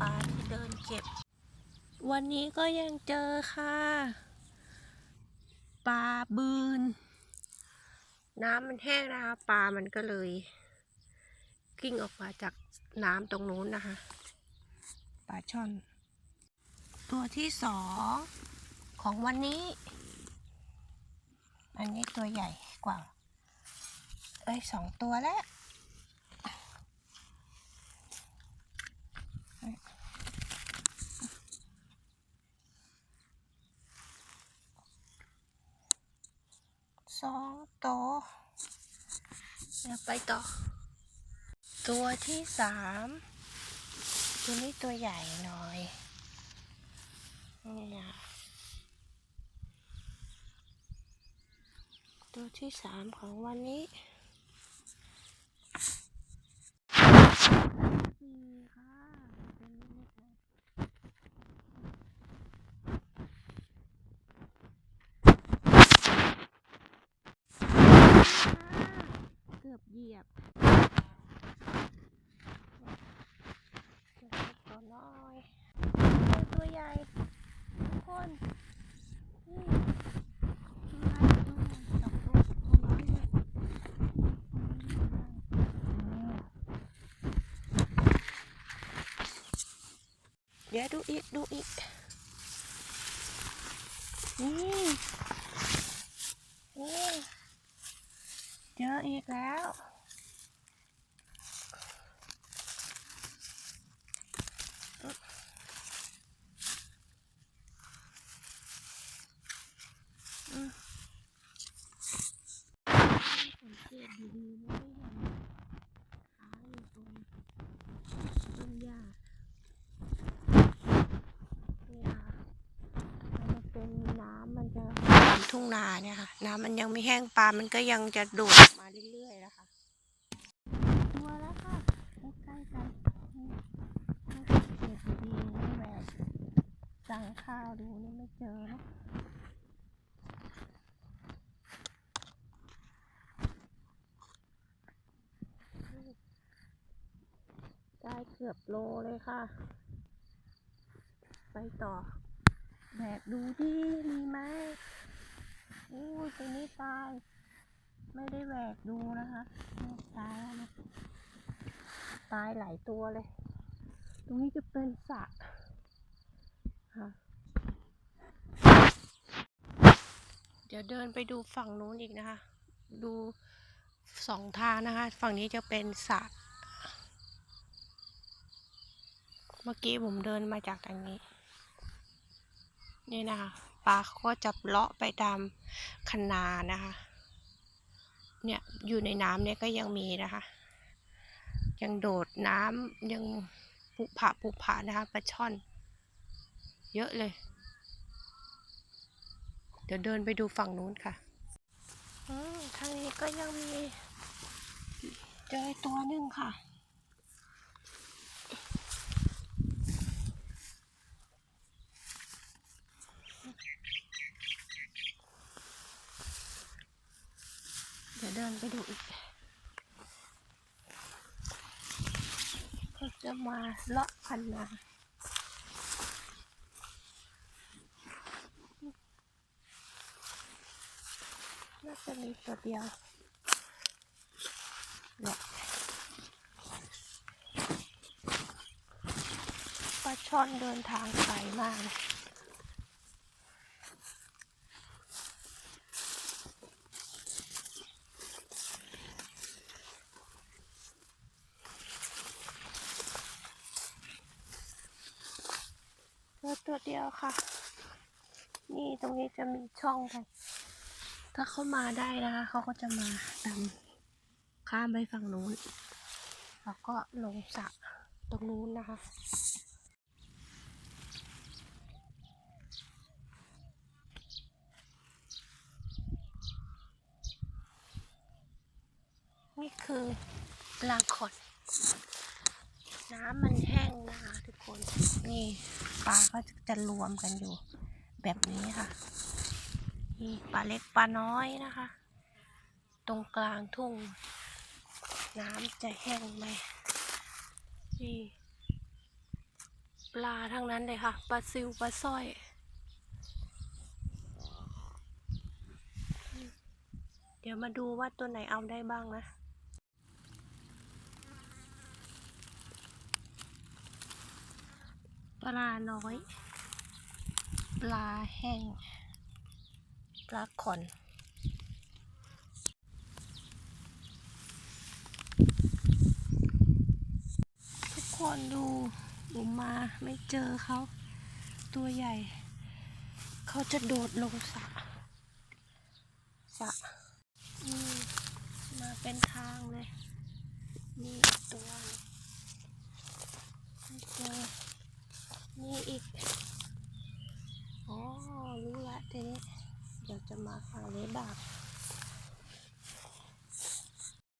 ปลาที่เดินเก็บ วันนี้ก็ยังเจอค่ะ ปลาบืน น้ำมันแห้งนะคะ ปลามันก็เลย กิ้งออกมาจากน้ำตรงนู้นนะคะ ปลาช่อน ตัวที่สองของวันนี้ อันนี้ตัวใหญ่กว่า เอ้ยสองตัวแล้ว องตัวเดี๋ยวไปต่อ ตัวที่สามตัวนี้ตัวใหญ่หน่อยนี่ตัวที่สามของวันนี้สี่ค่ะเป็นนี่นะคะเกื อบเหยียบเกือบตัวน้อยตัวใหญ่ทุกคนนี่ตัวใหญ่ตัวใหญ่สองตัวตัวน้อยด้วยเดี๋ยวดูอีก ดูอีก นี่นี่ เจออีกแล้ว อืมสังเกตดีๆไม่ได้เห็นขาอยู่ตรงต้นหญ้าเนี่ยค่ะมันจะเป็นน้ำมันจะ ทุ่งนาเนี่ยค่ะ น้ำมันยังไม่แห้งปลา มันก็ยังจะโดดออกมาเรื่อยๆนะคะตัวแล้วค่ะใกล้ๆกันนี่ถ้าสังเกตดีๆนี่แบบสั่งข้าวดูนี่ไม่เจอเนอะได้เกือบโลเลยค่ะ ไปต่อ แบกดูที่มีไหมอู้ยตัวนี้ตาย ไม่ได้แบกดูนะคะตายแล้วนะตายหลายตัวเลย ตรงนี้จะเป็นสระค่ะเดี๋ยวเดินไปดูฝั่งนู้นอีกนะคะ ดูสองทางนะคะ ฝั่งนี้จะเป็นสระเมื่อกี้ผมเดินมาจากทางนี้ นี่นะคะปลาเขาก็จะเลาะไปตามคนานะคะ เนี่ยอยู่ในน้ำเนี่ยก็ยังมีนะคะ ยังโดดน้ำยังผุผาผุผานะคะปลาช่อน เยอะเลย เดี๋ยวเดินไปดูฝั่งนู้นค่ะทางนี้ก็ยังมี เจอตัวหนึ่งค่ะ เดินไปดูอีกก็จะมาเลาะพันนาน่าจะมีตัวเดียวเนี่ยปลาช่อนเดินทางไกลมากเลย เจอตัวเดียวค่ะ นี่ตรงนี้จะมีช่องกันถ้าเขามาได้นะคะ เขาก็จะมาดำข้ามไปฝั่งนู้น แล้วก็ลงสระตรงนู้นนะคะนี่คือปลาขด น้ำมันแห้งนะคะ ทุกคน นี่ปลาก็จะรวมกันอยู่ แบบนี้ค่ะ นี่ปลาเล็กปลาน้อยนะคะ ตรงกลางทุ่ง น้ำจะแห้งไหมนี่ปลาทั้งนั้นเลยค่ะ ปลาซิวปลาสร้อยเดี๋ยวมาดูว่าตัวไหนเอาได้บ้างนะ ปลาน้อย ปลาแห้ง ปลาขอนทุกคนดูหนูมาไม่เจอเขา ตัวใหญ่ เขาจะโดดลงสระสระมมาเป็นทางเลย นี่ตัว back.